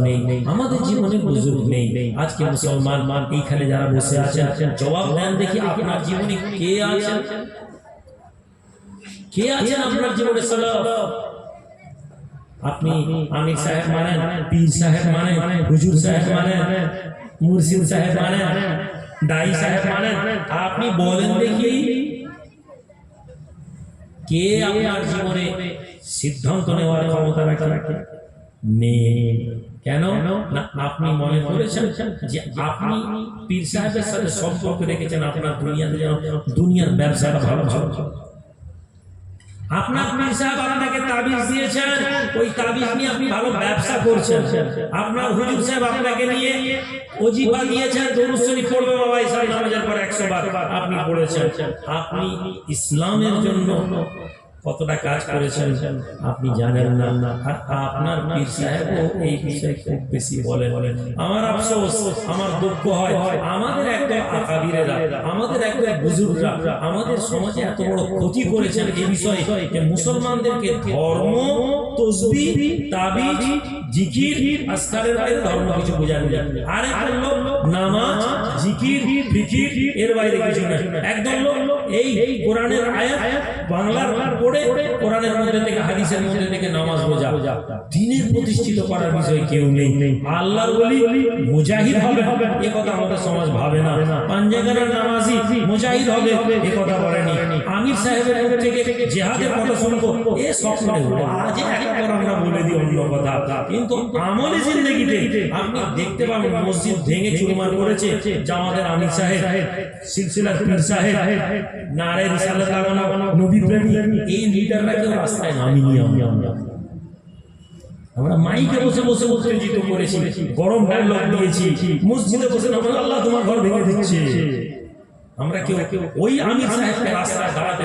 নেই। আমাদের জীবনে বুজুর্গ নেই। আজকে মুসলমান মান এইখানে যারা বসে আছেন জবাব দেন দেখি আপনার জীবনে কে আছেন? কে আছেন আপনার জীবনে সালাফ? আপনি আমির সাহেব মানেন পীর সাহেব মানেন হুজুর সাহেব মানেন মুর্শিদ সাহেব মানেন দাই সাহেব মানেন। আপনি বলেন দেখি কে আপনার জীবনে সিদ্ধান্ত নেওয়ার ক্ষমতা রাখে? নেই কেন? না আপনি মনে করেছেন যে আপনি পীর সাহেবের সাথে সম্পর্ক রেখেছেন আপনার দুনিয়াতে যেন দুনিয়ার ব্যবসাটা ভালো ভালো আপনার পীর সাহেব আপনাকে তাবিজ দিয়েছেন ওই তাবিজ নিয়ে আপনি ভালো ব্যবসা করছেন। আপনার হুজুর সাহেব আপনাকে নিয়ে অজিফা দিয়েছেন দরুদ পড়বে বাবা ইসলাম নামাজের পর 100 বার। আপনি পড়েছেন। আপনি ইসলামের জন্য কতটা কাজ করেছেন আপনি জানেন না। আপনার পীর সাহেবও এই বিষয়ে খুব বেশি বলে বলেন। আমার আফসোস, আমার দুঃখ হয়। আমাদের একদম আকাবিরেরা, আমাদের একদম বুজুর্গরা, আমাদের সমাজে এত বড় ক্ষতি করেছেন এই বিষয়ে যে মুসলমানদেরকে ধর্ম, তসবি, তাবিজ, জিকির আসকারের বাইরে ধর্ম কিছু বোঝানো যায়। আর লোক নামাজ, জিকির, ফিকির, এর বাইরে কিছু না একদল লোক এই কোরআনের আয়াত বাংলার পড়ে কোরআনের মধ্যে থেকে, হাদিসের মধ্যে থেকে নামাজ বোঝা দিনের প্রতিষ্ঠিত করার বিষয় কেউ নেই। আল্লাহর বলি মুজাহিদ হবে। এ কথা আমাদের সমাজ ভাবে না। পাঞ্জাগারের নামাজি মুজাহিদ হবে। এ কথা বলেনি। আমির সাহেবের মুখ থেকে জেহাদের কথা শুনব। এ স্বপ্নে আজ একবার আমরা বলে দিই অন্য কথা। কিন্তু আমলে জিন্দগিতে আপনি দেখতে পাবেন, মসজিদ ভেঙে চুরমার করেছে জামাতের আমির সাহেব, সিলসিলার পীর সাহেব নারে রিসালাত লাগানো নবী প্রেমী। এই লিডাররা কেউ রাস্তায় আমরা। মাইকে বসে বসে উত্তেজিত করেছি, গরম দিয়েছি, মসজিদে বসে আমরা আল্লাহ তোমার ঘর ভেঙে দিচ্ছে। আমরা কেউ ওই আমির সাহেবকে রাস্তায় দাঁড়াতে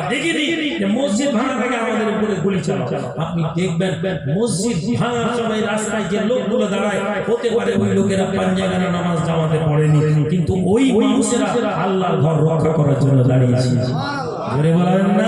যে মসজিদ ভাঙা আমাদের উপরে গুলি চালাও। আপনি দেখবেন মসজিদ ভাঙার সময় রাস্তায় যে লোকগুলো দাঁড়ায়, হতে পারে ওই লোকেরা নামাজ জামাতে পড়েনি, কিন্তু ওই মানুষেরা আল্লাহর ঘর রক্ষা করার জন্য দাঁড়িয়েছে। জোরে বলেন না?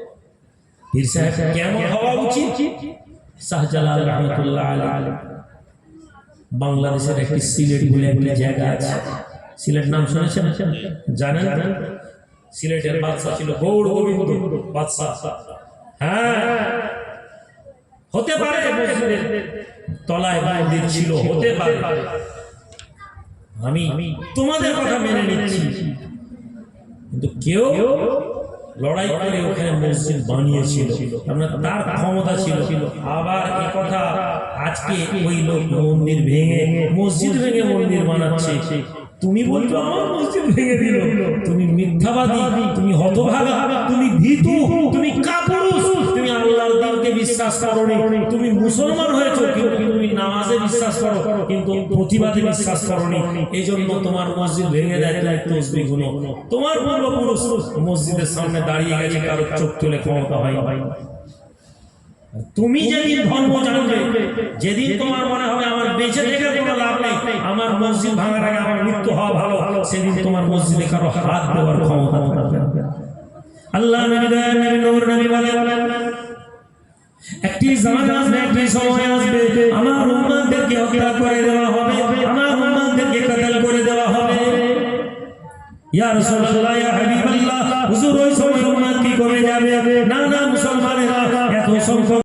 পীর সাহেব কেমন হওয়া উচিত? শাহজালাল রহমতুল্লাহ আলী বাংলাদেশের একটি সিলেট বলে একটি জায়গা আছে। সিলেট নাম শুনেছেন? জানেন? সিলেটের বাদশাহ ছিল গৌড় গোবিন্দ বাদশাহ। হ্যাঁ। হতে পারে মসজিদের তলায় মন্দির ছিল হতে পারে। আমি তোমাদের কথা মেনে নিচ্ছি। কিন্তু কেউ লড়াই করে ওখানে মসজিদ বানিয়েছিল তার ক্ষমতা ছিল। আবার এ কথা আজকে ওই লোক মন্দির ভেঙে, মসজিদ ভেঙে মন্দির বানাচ্ছে। তুমি বলছো আমার মসজিদ ভেঙে দিল। তুমি মিথ্যাবাদী, তুমি হতভাগা, তুমি ভীতু বিশ্বাস করোনি। তুমি মুসলমান হয়েছো, কিন্তু তুমি নামাজে বিশ্বাস করো, কিন্তু প্রতিবাদে বিশ্বাস করোনি। এই জন্য তোমার মসজিদ ভেঙে দেয় তসবি গুলো তোমার পূর্বপুরুষ মসজিদের সামনে দাঁড়িয়ে গেছে, কারও চোখ তুলে ক্ষমতা হয় তুমি যেদিন ধর্ম জানবে, যেদিন তোমার মনে হবে আমার বেঁচে থেকে কোনো লাভ নেই, আমার মসজিদ ভাঙার আগে আমার মৃত্যু হওয়া ভালো, সেদিন তোমার মসজিদে কারও হাত দেওয়ার ক্ষমতা আল্লাহ নবী নবী নবী বলে একটি জামানা আসবে, একটি সময় আসবে। আমার উম্মতদেরকে হত্যা করে দেওয়া হবে। আমার উম্মতদেরকে কতল করে দেওয়া হবে। ইয়া রাসূলুল্লাহ, ইয়া হাবিবাল্লাহ, হুজুর, ওই সময় উম্মত কি করে যাবে? না না, মুসলমানেরা এত সংখ্যক